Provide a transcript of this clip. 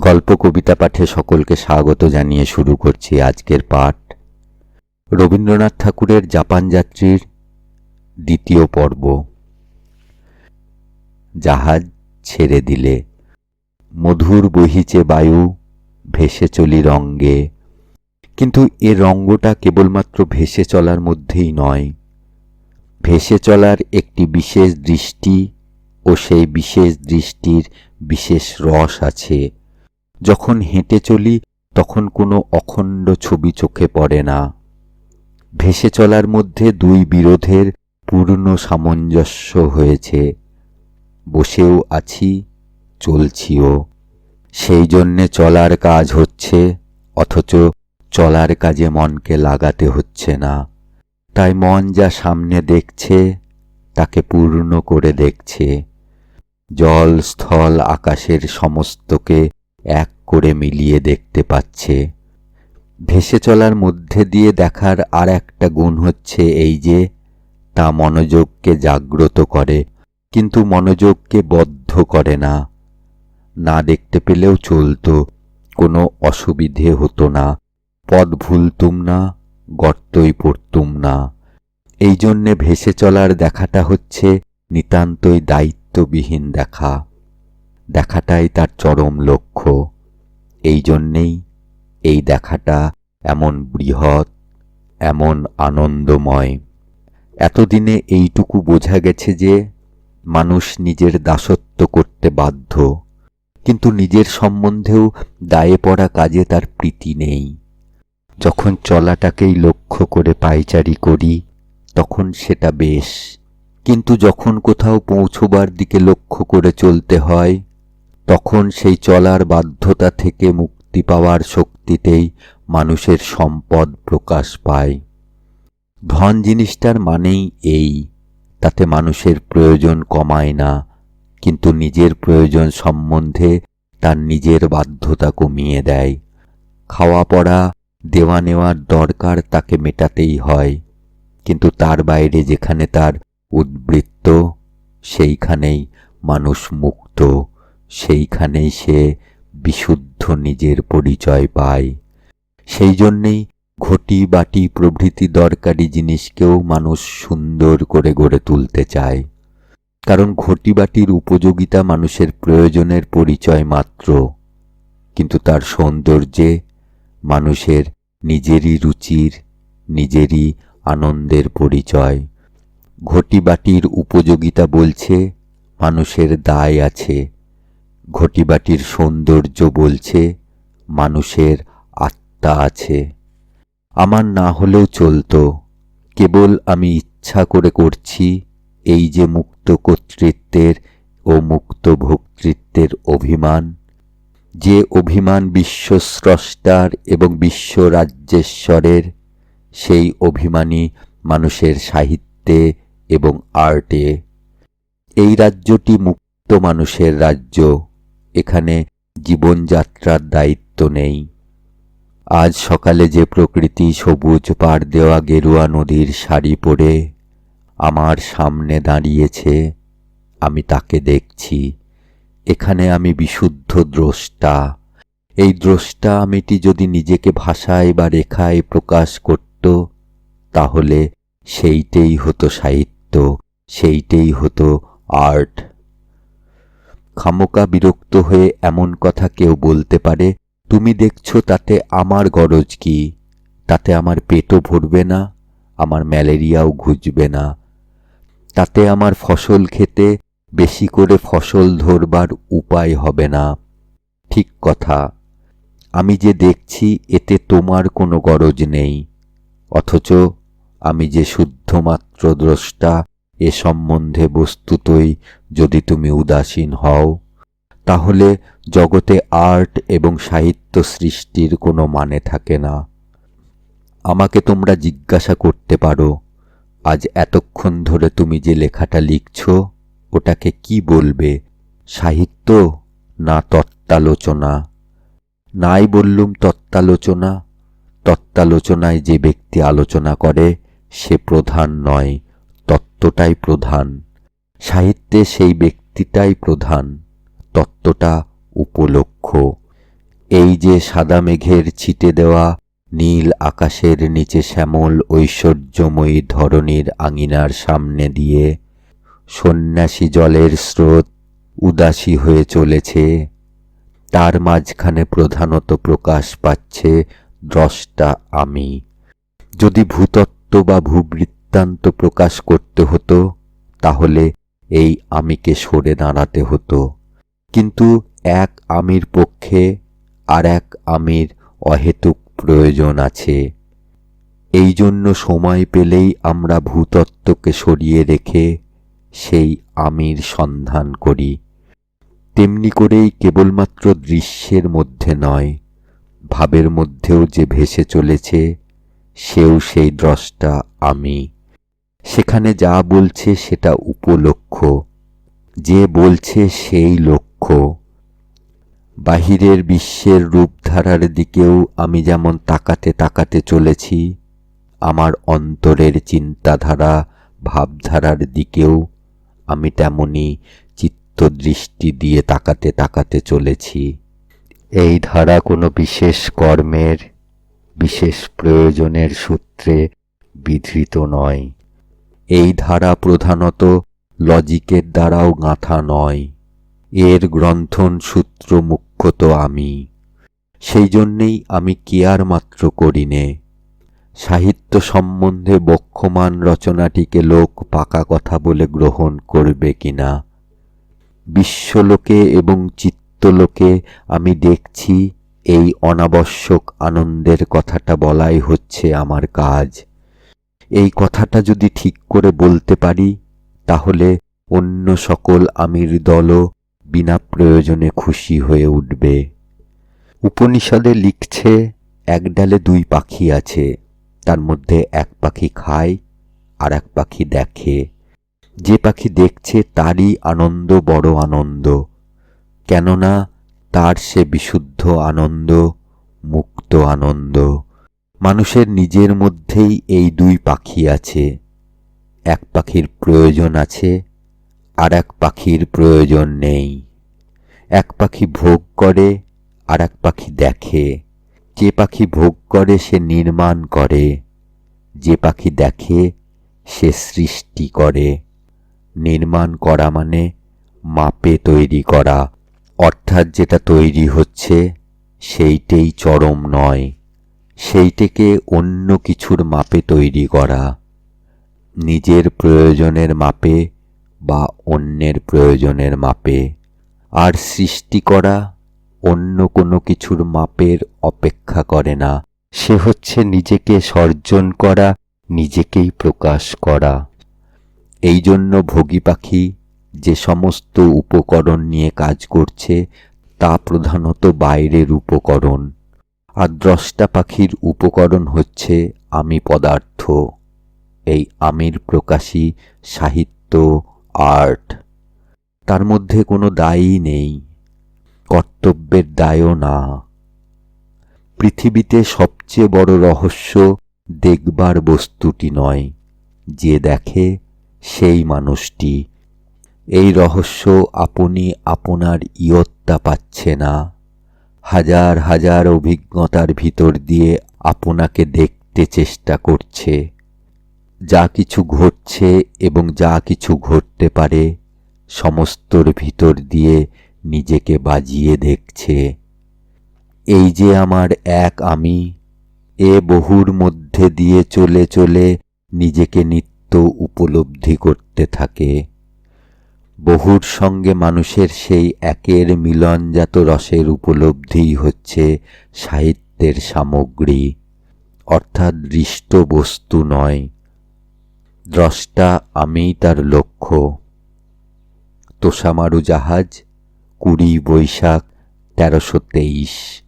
গল্প কবিতা পাঠে সকলকে স্বাগত জানিয়ে শুরু করছি আজকের পাঠ। রবীন্দ্রনাথ ঠাকুরের জাপান যাত্রীর দ্বিতীয় পর্ব। জাহাজ ছেড়ে দিলে, মধুর বহিচে বায়ু ভেসে চলি রঙ্গে। কিন্তু এ রঙ্গটা কেবলমাত্র ভেসে চলার মধ্যেই নয়। ভেসে চলার একটি বিশেষ দৃষ্টি ও সেই বিশেষ দৃষ্টির বিশেষ রস আছে। যখন হেঁটে চলি, তখন কোনো অখণ্ড ছবি চোখে পড়ে না। ভেসে চলার মধ্যে দুই বিরোধের পূর্ণ সামঞ্জস্য হয়েছে। বসেও আছি, চলছিও। সেই জন্যে চলার কাজ হচ্ছে, অথচ চলার কাজে মনকে লাগাতে হচ্ছে না। তাই মন যা সামনে দেখছে, তাকে পূর্ণ করে দেখছে। জল, স্থল, আকাশের সমস্তকে এক করে মিলিয়ে দেখতে পাচ্ছে। ভেসে চলার মধ্যে দিয়ে দেখার আর একটা গুণ হচ্ছে এই যে, তা মনোযোগকে জাগ্রত করে, কিন্তু মনোযোগকে বদ্ধ করে না। না দেখতে পেলেও চলতো, কোনো অসুবিধে হতো না। পদ ভুলতুম না, গর্তই পড়তুম না। এই জন্যে ভেসে চলার দেখাটা হচ্ছে নিতান্তই দায়িত্ববিহীন দেখা। দেখাটাই তার চরম লক্ষ্য। এই জন্যেই এই দেখাটা এমন বৃহৎ, এমন আনন্দময়। এতদিনে এইটুকু বোঝা গেছে যে মানুষ নিজের দাসত্ব করতে বাধ্য, কিন্তু নিজের সম্বন্ধেও দায়ে পড়া কাজে তার প্রীতি নেই। যখন চলাটাকেই লক্ষ্য করে পাইচারি করি, তখন সেটা বেশ। কিন্তু যখন কোথাও পৌঁছবার দিকে লক্ষ্য করে চলতে হয় তখন সেই চলার বাধ্যতা থেকে মুক্তি পাওয়ার শক্তিতেই মানুষের সম্পদ প্রকাশ পায়। ধন জিনিসটার মানেই এই, তাতে মানুষের প্রয়োজন কমায় না, কিন্তু নিজের প্রয়োজন সম্বন্ধে তার নিজের বাধ্যতা কমিয়ে দেয়। খাওয়া পড়া দেওয়া নেওয়ার দরকার তাকে মেটাতেই হয়, কিন্তু তার বাইরে যেখানে তার উদ্বৃত্ত, সেইখানেই মানুষ মুক্ত। সেইখানেই সে বিশুদ্ধ নিজের পরিচয় পায়। সেই জন্যেই ঘটি বাটি প্রভৃতি দরকারি জিনিসকেও মানুষ সুন্দর করে গড়ে তুলতে চায়। কারণ ঘটি বাটির উপযোগিতা মানুষের প্রয়োজনের পরিচয় মাত্র। কিন্তু তার সৌন্দর্যে মানুষের নিজেরই রুচির, নিজেরই আনন্দের পরিচয়। ঘটি বাটির উপযোগিতা বলছে, মানুষের দায় আছে। ঘটিবাটির সৌন্দর্য বলছে, মানুষের আত্মা আছে। আমার না হলেও চলতো, কেবল আমি ইচ্ছা করে করছি এই যে মুক্ত কর্তৃত্বের ও মুক্ত ভোক্তৃত্বের অভিমান। যে অভিমান বিশ্বস্রষ্টার এবং বিশ্ব রাজ্যেশ্বরের সেই অভিমানী মানুষের সাহিত্যে এবং আর্টে। এই রাজ্যটি মুক্ত মানুষের রাজ্য। এখানে জীবনযাত্রার দায়িত্ব নেই। আজ সকালে যে প্রকৃতি সবুজ পাড় দেওয়া গেরুয়া নদীর শাড়ি পরে আমার সামনে দাঁড়িয়েছে, আমি তাকে দেখছি। এখানে আমি বিশুদ্ধ দ্রষ্টা। এই দ্রষ্টা আমিটি যদি নিজেকে ভাষায় বা রেখায় প্রকাশ করত, তাহলে সেইটেই হতো সাহিত্য, সেইটেই হতো আর্ট। খামোকা বিরক্ত হয়ে এমন কথা কেউ বলতে পারে, তুমি দেখছ তাতে আমার গরজ কি? তাতে আমার পেটও ভরবে না, আমার ম্যালেরিয়াও ঘুচবে না। তাতে আমার ফসল খেতে বেশি করে ফসল ধরবার উপায় হবে না। ঠিক কথা। আমি যে দেখছি, এতে তোমার কোনো গরজ নেই। অথচ আমি যে শুদ্ধমাত্র দ্রষ্টা এ সম্বন্ধে বস্তুতই যদি তুমি উদাসীন হও, তাহলে জগতে আর্ট এবং সাহিত্য সৃষ্টির কোনো মানে থাকে না। আমাকে তোমরা জিজ্ঞাসা করতে পারো, আজ এতক্ষণ ধরে তুমি যে লেখাটা লিখছ, ওটাকে কি বলবে, সাহিত্য না তত্ত্বালোচনা? নাই বললুম তত্ত্বালোচনা, তত্ত্বালোচনায় যে ব্যক্তি আলোচনা করে, সে প্রধান নয়। তত্ত্বটাই প্রধান। সাহিত্যে সেই ব্যক্তিটাই প্রধান। তত্ত্বটা উপলক্ষ। এই যে সাদা মেঘের ছিটে দেওয়া নীল আকাশের নিচে শ্যামল ঐশ্বর্যময়ী ধরনীর আঙিনার সামনে দিয়ে সন্ন্যাসী জলের স্রোত উদাসী হয়ে চলেছে, তার মাঝখানে প্রধানত প্রকাশ পাচ্ছে দ্রষ্টা আমি। যদি ভূতত্ত্ব বা ভূবৃত্তান্ত প্রকাশ করতে হতো, তাহলে এই আমিকে সরে দাঁড়াতে হতো। কিন্তু এক আমির পক্ষে আর এক আমির অহেতুক প্রয়োজন আছে। এই জন্য সময় পেলেই আমরা ভূতত্ত্বকে সরিয়ে রেখে সেই আমির সন্ধান করি। তেমনি করেই কেবলমাত্র দৃশ্যের মধ্যে নয়, ভাবের মধ্যেও যে ভেসে চলেছে, সেও সেই দ্রষ্টা আমি। সেখানে যা বলছে সেটা উপলক্ষ, যে বলছে সেই লক্ষ্য। বাহিরের বিশ্বের রূপধারার দিকেও আমি যেমন তাকাতে তাকাতে চলেছি, আমার অন্তরের চিন্তাধারা, ভাবধারার দিকেও আমি তেমনি চিত্তদৃষ্টি দিয়ে তাকাতে তাকাতে চলেছি। এই ধারা কোনো বিশেষ কর্মের, বিশেষ প্রয়োজনের সূত্রে বিধৃত নয়। এই ধারা প্রধানত লজিকের দ্বারাও গাঁথা নয়। এর গ্রন্থন সূত্র মুখ্যত আমি। সেই জন্যেই আমি কেয়ার মাত্র করি নে। সাহিত্য সম্বন্ধে বক্ষমান রচনাটিকে লোক পাকা কথা বলে গ্রহণ করবে কিনা বিশ্বলোকে এবং চিত্তলোকে আমি দেখছি, এই অনাবশ্যক আনন্দের কথাটা বলাই হচ্ছে আমার কাজ। এই কথাটা যদি ঠিক করে বলতে পারি, তাহলে অন্য সকল আমির দলও বিনা প্রয়োজনে খুশি হয়ে উঠবে। উপনিষদে লিখছে, এক ডালে দুই পাখি আছে, তার মধ্যে এক পাখি খায় আর এক পাখি দেখে। যে পাখি দেখছে তারই আনন্দ বড় আনন্দ, কেননা তার সে বিশুদ্ধ আনন্দ, মুক্ত আনন্দ। মানুষের নিজের মধ্যেই এই দুই পাখি আছে। এক পাখির প্রয়োজন আছে, আর এক পাখির প্রয়োজন নেই। এক পাখি ভোগ করে, আর এক পাখি দেখে। যে পাখি ভোগ করে, সে নির্মাণ করে। যে পাখি দেখে, সে সৃষ্টি করে। নির্মাণ করা মানে মাপে তৈরি করা। অর্থাৎ যেটা তৈরি হচ্ছে, সেইটাই চরম নয়। সেইটেকে অন্য কিছুর মাপে তৈরি করা, নিজের প্রয়োজনের মাপে বা অন্যের প্রয়োজনের মাপে, আর সৃষ্টি করা অন্য কোনো কিছুর মাপের অপেক্ষা করে না। সে হচ্ছে নিজেকে সর্জন করা, নিজেকেই প্রকাশ করা। এই জন্য ভোগী পাখি যে সমস্ত উপকরণ নিয়ে কাজ করছে, তা প্রধানত বাইরের উপকরণ। আর দ্রষ্টা পাখির উপকরণ হচ্ছে আমি পদার্থ। এই আমির প্রকাশী, সাহিত্য, আর্ট। তার মধ্যে কোনো দায়ই নেই, কর্তব্যের দায়ও না। পৃথিবীতে সবচেয়ে বড় রহস্য দেখবার বস্তুটি নয়, যে দেখে সেই মানুষটি। এই রহস্য আপনি আপনার ইয়ত্তা পাচ্ছে না। হাজার হাজার অভিজ্ঞতার ভিতর দিয়ে আপনাকে দেখতে চেষ্টা করছে। যা কিছু ঘটছে এবং যা কিছু ঘটতে পারে, সমস্তর ভিতর দিয়ে নিজেকে বাজিয়ে দেখছে। এই যে আমার এক আমি, এ বহুর মধ্যে দিয়ে চলে চলে নিজেকে নিত্য উপলব্ধি করতে থাকে। বহুর সঙ্গে মানুষের সেই একের মিলনজাত রসের উপলব্ধিই হচ্ছে সাহিত্যের সামগ্রী, অর্থাৎ দৃষ্ট বস্তু নয়। দ্রষ্টা আমিই তার লক্ষ্য। তোষামারু জাহাজ, কুড়ি বৈশাখ তেরোশো তেইশ।